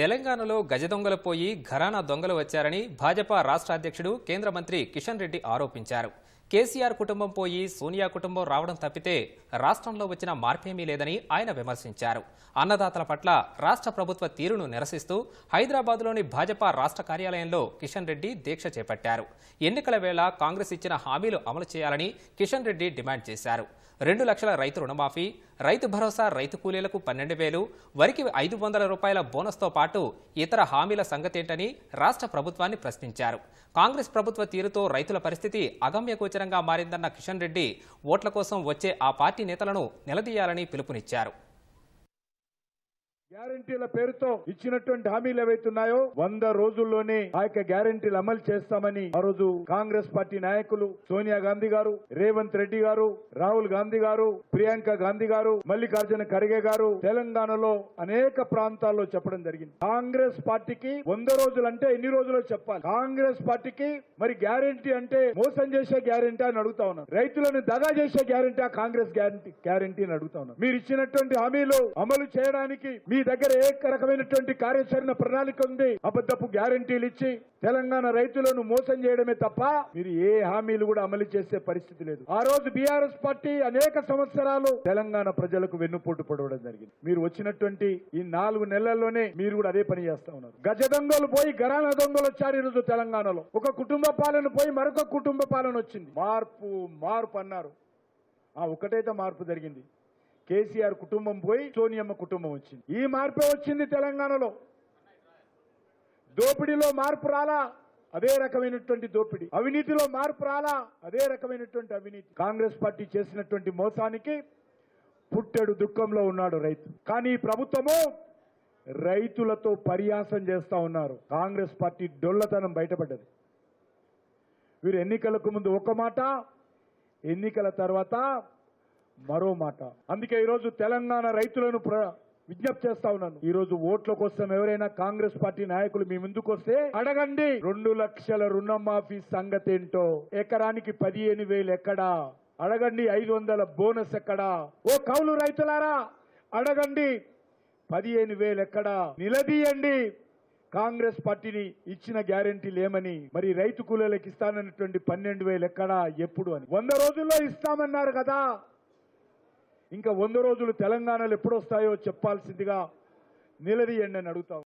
తెలంగాణలో గజ దొంగలు పోయి ఘరానా దొంగలు వచ్చారని భాజపా రాష్ట్ర అధ్యక్షుడు కేంద్ర మంత్రి కిషన్ రెడ్డి ఆరోపించారు. కేసీఆర్ కుటుంబం పోయి సోనియా కుటుంబం రావడం తప్పితే రాష్ట్రంలో వచ్చిన మార్పేమీ లేదని ఆయన విమర్శించారు. అన్నదాతల పట్ల రాష్ట్ర ప్రభుత్వ తీరును నిరసిస్తూ హైదరాబాద్లోని భాజపా రాష్ట్ర కార్యాలయంలో కిషన్ రెడ్డి దీక్ష చేపట్టారు. ఎన్నికల వేళ కాంగ్రెస్ ఇచ్చిన హామీలు అమలు చేయాలని కిషన్ రెడ్డి డిమాండ్ చేశారు. రెండు లక్షల రైతు రుణమాఫీ రైతు భరోసా రైతు కూలీలకు పన్నెండు వేలు వరికి ఐదు వందల రూపాయల బోనస్తో పాటు ఇతర హామీల సంగతేంటని రాష్ట్ర ప్రభుత్వాన్ని ప్రశ్నించారు. కాంగ్రెస్ ప్రభుత్వ తీరుతో రైతుల పరిస్థితి అగమ్యగోచరంగా మారిందన్న కిషన్ రెడ్డి ఓట్ల కోసం వచ్చే ఆ పార్టీ నేతలను నిలదీయాలని పిలుపునిచ్చారు. గ్యారంటీల పేరుతో ఇచ్చినటువంటి హామీలు ఏవైతున్నాయో వంద రోజుల్లోనే ఆ యొక్క గ్యారంటీలు అమలు చేస్తామని ఆ రోజు కాంగ్రెస్ పార్టీ నాయకులు సోనియా గాంధీ గారు రేవంత్ రెడ్డి గారు రాహుల్ గాంధీ గారు ప్రియాంక గాంధీ గారు మల్లికార్జున ఖర్గే గారు తెలంగాణలో అనేక ప్రాంతాల్లో చెప్పడం జరిగింది. కాంగ్రెస్ పార్టీకి వంద రోజులు అంటే ఎన్ని రోజులు చెప్పాలి? కాంగ్రెస్ పార్టీకి మరి గ్యారంటీ అంటే మోసం చేసే గ్యారంటీ అని అడుగుతా ఉన్నాను రైతులను దగా చేసే గ్యారంటీ ఆ కాంగ్రెస్ గ్యారంటీ గ్యారంటీ అని అడుగుతా ఉన్నాను మీరు ఇచ్చినటువంటి హామీలు అమలు చేయడానికి మీ దగ్గర ఏ రకమైనటువంటి కార్యాచరణ ప్రణాళిక ఉంది. అబద్ధపు గ్యారంటీలు ఇచ్చి తెలంగాణ రైతులను మోసం చేయడమే తప్ప మీరు ఏ హామీలు కూడా అమలు చేసే పరిస్థితి లేదు. ఆ రోజు బీఆర్ఎస్ పార్టీ అనేక సంవత్సరాలు తెలంగాణ ప్రజలకు వెన్నుపోటు పడవడం జరిగింది. మీరు వచ్చినటువంటి ఈ నాలుగు నెలల్లోనే మీరు కూడా అదే పని చేస్తా ఉన్నారు. గజ దొంగలు పోయి గరాన దొంగలు వచ్చారు ఈరోజు తెలంగాణలో. ఒక కుటుంబ పాలన పోయి మరొక కుటుంబ పాలన వచ్చింది. మార్పు మార్పు అన్నారు. ఆ ఒకటైతే మార్పు జరిగింది. కేసీఆర్ కుటుంబం పోయి సోనియమ్మ కుటుంబం వచ్చింది. ఈ మార్పే వచ్చింది తెలంగాణలో. దోపిడీలో మార్పు రాలా అదే రకమైనటువంటి దోపిడీ. అవినీతిలో మార్పు రాలా అదే రకమైనటువంటి అవినీతి. కాంగ్రెస్ పార్టీ చేసినటువంటి మోసానికి పుట్టెడు దుఃఖంలో ఉన్నాడు రైతు. కానీ ప్రభుత్వము రైతులతో పర్యాసం చేస్తా ఉన్నారు. కాంగ్రెస్ పార్టీ డొల్లతనం బయటపడ్డది. వీరు ఎన్నికలకు ముందు ఒక మాట ఎన్నికల తర్వాత మరో మాట. అందుకే ఈరోజు తెలంగాణ రైతులను విజ్ఞప్తి చేస్తా ఉన్నాను. ఈ రోజు ఓట్ల కోసం ఎవరైనా కాంగ్రెస్ పార్టీ నాయకులు మీ ముందుకు వస్తే అడగండి. రెండు లక్షల రుణమాఫీ సంగతి ఏంటో ఎకరానికి పదిహేను వేలు ఎక్కడా? అడగండి ఐదు వందల బోనస్ ఎక్కడా? ఓ కౌలు రైతులారా అడగండి. పదిహేను వేలు ఎక్కడా? నిలదీయండి. కాంగ్రెస్ పార్టీని ఇచ్చిన గ్యారెంటీలు ఏమని మరి రైతు కూలీలకు ఇస్తానన్నటువంటి పన్నెండు వేలు ఎక్కడా? ఎప్పుడు అని. వంద రోజుల్లో ఇస్తామన్నారు కదా. ఇంకా వంద రోజులు తెలంగాణలో ఎప్పుడు వస్తాయో చెప్పాల్సిందిగా నిలదీయండి అని అడుగుతాం